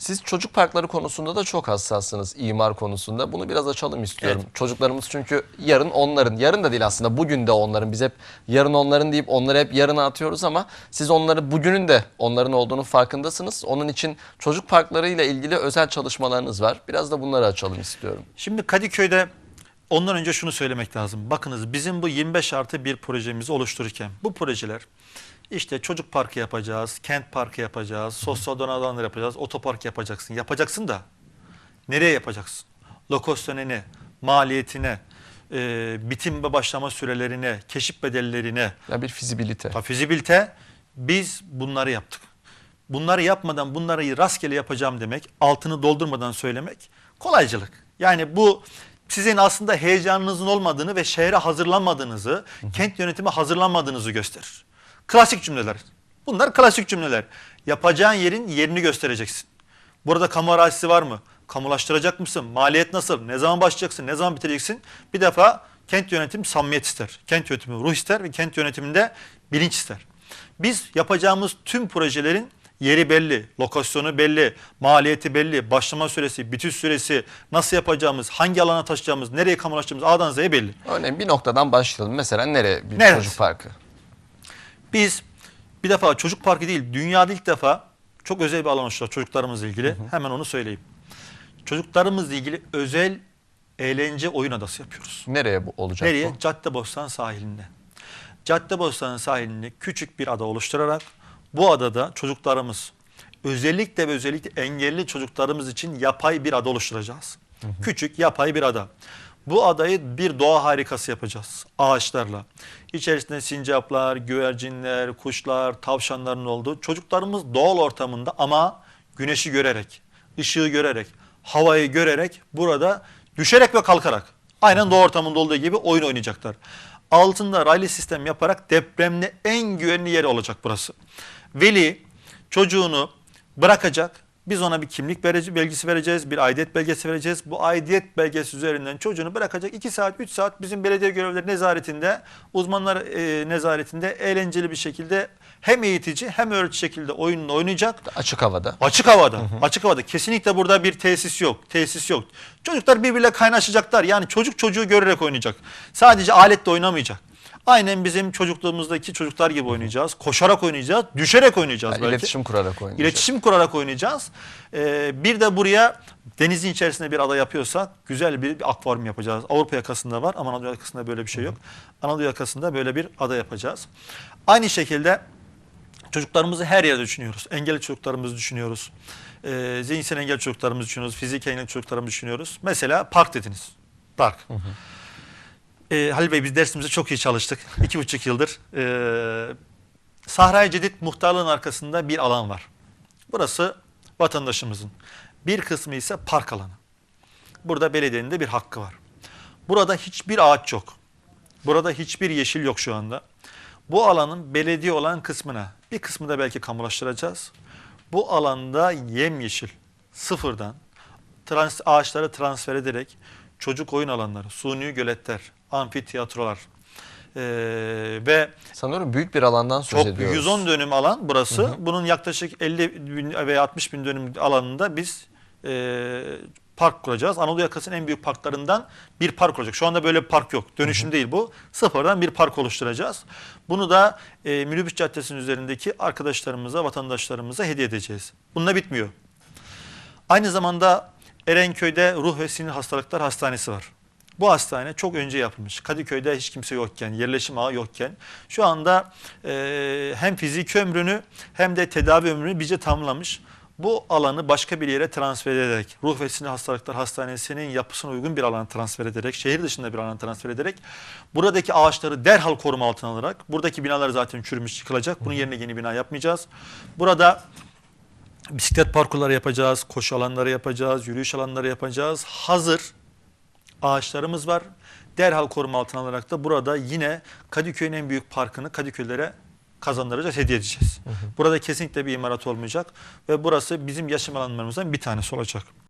Siz çocuk parkları konusunda da çok hassassınız imar konusunda. Bunu biraz açalım istiyorum. Çocuklarımız çünkü yarın onların, yarın da değil aslında bugün de onların. Biz hep yarın onların deyip onları hep yarına atıyoruz ama siz onları bugünün de onların olduğunu farkındasınız. Onun için çocuk parklarıyla ilgili özel çalışmalarınız var. Biraz da bunları açalım istiyorum. Şimdi Kadıköy'de ondan önce şunu söylemek lazım. Bakınız bizim bu 25 artı bir projemizi oluştururken bu projeler işte çocuk parkı yapacağız, kent parkı yapacağız, sosyal donatı alanları yapacağız, otopark yapacaksın. Yapacaksın da nereye yapacaksın? Lokasyonene, maliyetine, e, bitim ve başlama sürelerine, keşif bedellerine, Ya bir fizibilite. Ha, fizibilite biz bunları yaptık. Bunları yapmadan bunları rastgele yapacağım demek, altını doldurmadan söylemek kolaycılık. Yani bu sizin aslında heyecanınızın olmadığını ve şehre hazırlanmadığınızı, kent yönetimi hazırlanmadığınızı gösterir. Klasik cümleler. Bunlar klasik cümleler. Yapacağın yerin yerini göstereceksin. Burada kamu arazisi var mı? Kamulaştıracak mısın? Maliyet nasıl? Ne zaman başlayacaksın? Ne zaman bitireceksin? Bir defa kent yönetimi samimiyet ister. Kent yönetimi ruh ister ve kent yönetiminde bilinç ister. Biz yapacağımız tüm projelerin yeri belli, lokasyonu belli, maliyeti belli, başlama süresi, bitiş süresi, nasıl yapacağımız, hangi alana taşıyacağımız, nereye kamulaştıracağımız A'dan Z'ye belli. Örneğin bir noktadan başlayalım. Mesela nereye bir Neresi? çocuk parkı? Biz bir defa çocuk parkı değil, dünyada ilk defa çok özel bir alan oluşturacağız çocuklarımızla ilgili. Hemen onu söyleyeyim. Çocuklarımızla ilgili özel eğlence oyun adası yapıyoruz. Nereye bu olacak Nereye? bu? Caddebostan sahilinde. Caddebostan sahilinde küçük bir ada oluşturarak bu adada çocuklarımız özellikle ve özellikle engelli çocuklarımız için yapay bir ada oluşturacağız. Küçük yapay bir ada. Bu adayı bir doğa harikası yapacağız ağaçlarla. İçerisinde sincaplar, güvercinler, kuşlar, tavşanların olduğu çocuklarımız doğal ortamında ama güneşi görerek, ışığı görerek, havayı görerek burada düşerek ve kalkarak aynen doğu ortamında olduğu gibi oyun oynayacaklar. Altında raylı sistem yaparak depremde en güvenli yer olacak burası. Veli çocuğunu bırakacak. Biz ona bir kimlik verici, belgesi vereceğiz, bir aidiyet belgesi vereceğiz. Bu aidiyet belgesi üzerinden çocuğunu bırakacak. 2 saat, 3 saat bizim belediye görevlileri nezaretinde, uzmanlar e, nezaretinde eğlenceli bir şekilde hem eğitici hem öğretici şekilde oyununu oynayacak. Açık havada. Açık havada. Açık havada. Kesinlikle burada bir tesis yok. Tesis yok. Çocuklar birbirle kaynaşacaklar. Yani çocuk çocuğu görerek oynayacak. Sadece aletle oynamayacak. Aynen bizim çocukluğumuzdaki çocuklar gibi oynayacağız. Koşarak oynayacağız. Düşerek oynayacağız Yani belki. iletişim kurarak oynayacak. İletişim kurarak oynayacağız. Ee, bir de buraya denizin içerisinde bir ada yapıyorsak güzel bir, bir akvaryum yapacağız. Avrupa yakasında var ama Anadolu yakasında böyle bir şey yok. Anadolu yakasında böyle bir ada yapacağız. Aynı şekilde çocuklarımızı her yerde düşünüyoruz. Engelli çocuklarımızı düşünüyoruz. Ee, zihinsel engelli çocuklarımızı düşünüyoruz. Fizik engelli çocuklarımızı düşünüyoruz. Mesela park dediniz. Park. Ee, Halil Bey biz dersimize çok iyi çalıştık. İki buçuk yıldır. Ee, Sahra-i Cedid muhtarlığın arkasında bir alan var. Burası vatandaşımızın. Bir kısmı ise park alanı. Burada belediyenin de bir hakkı var. Burada hiçbir ağaç yok. Burada hiçbir yeşil yok şu anda. Bu alanın belediye olan kısmına bir kısmı da belki kamulaştıracağız. Bu alanda yemyeşil sıfırdan trans, ağaçları transfer ederek çocuk oyun alanları, suni göletler, amfiteyatrolar eee, ve Sanıyorum büyük bir alandan söz çok ediyoruz. 110 dönüm alan burası. Bunun yaklaşık 50 bin veya 60 bin dönüm alanında biz e, park kuracağız. Anadolu yakasının en büyük parklarından bir park olacak. Şu anda böyle bir park yok. Dönüşüm değil bu. Sıfırdan bir park oluşturacağız. Bunu da e, Minibüs Caddesi'nin üzerindeki arkadaşlarımıza, vatandaşlarımıza hediye edeceğiz. Bununla bitmiyor. Aynı zamanda Erenköy'de Ruh ve Sinir Hastalıklar Hastanesi var. Bu hastane çok önce yapılmış. Kadıköy'de hiç kimse yokken, yerleşim ağı yokken şu anda e, hem fiziki ömrünü hem de tedavi ömrünü bize tamamlamış. Bu alanı başka bir yere transfer ederek, Ruh ve Sinir Hastalıklar Hastanesi'nin yapısına uygun bir alan transfer ederek, şehir dışında bir alan transfer ederek, buradaki ağaçları derhal koruma altına alarak, buradaki binalar zaten çürümüş yıkılacak, bunun yerine yeni bina yapmayacağız. Burada bisiklet parkurları yapacağız, koşu alanları yapacağız, yürüyüş alanları yapacağız. Hazır ağaçlarımız var. Derhal koruma altına alarak da burada yine Kadıköy'ün en büyük parkını Kadıköylere kazandıracağız, hediye edeceğiz. Burada kesinlikle bir imarat olmayacak ve burası bizim yaşam alanlarımızdan bir tanesi olacak.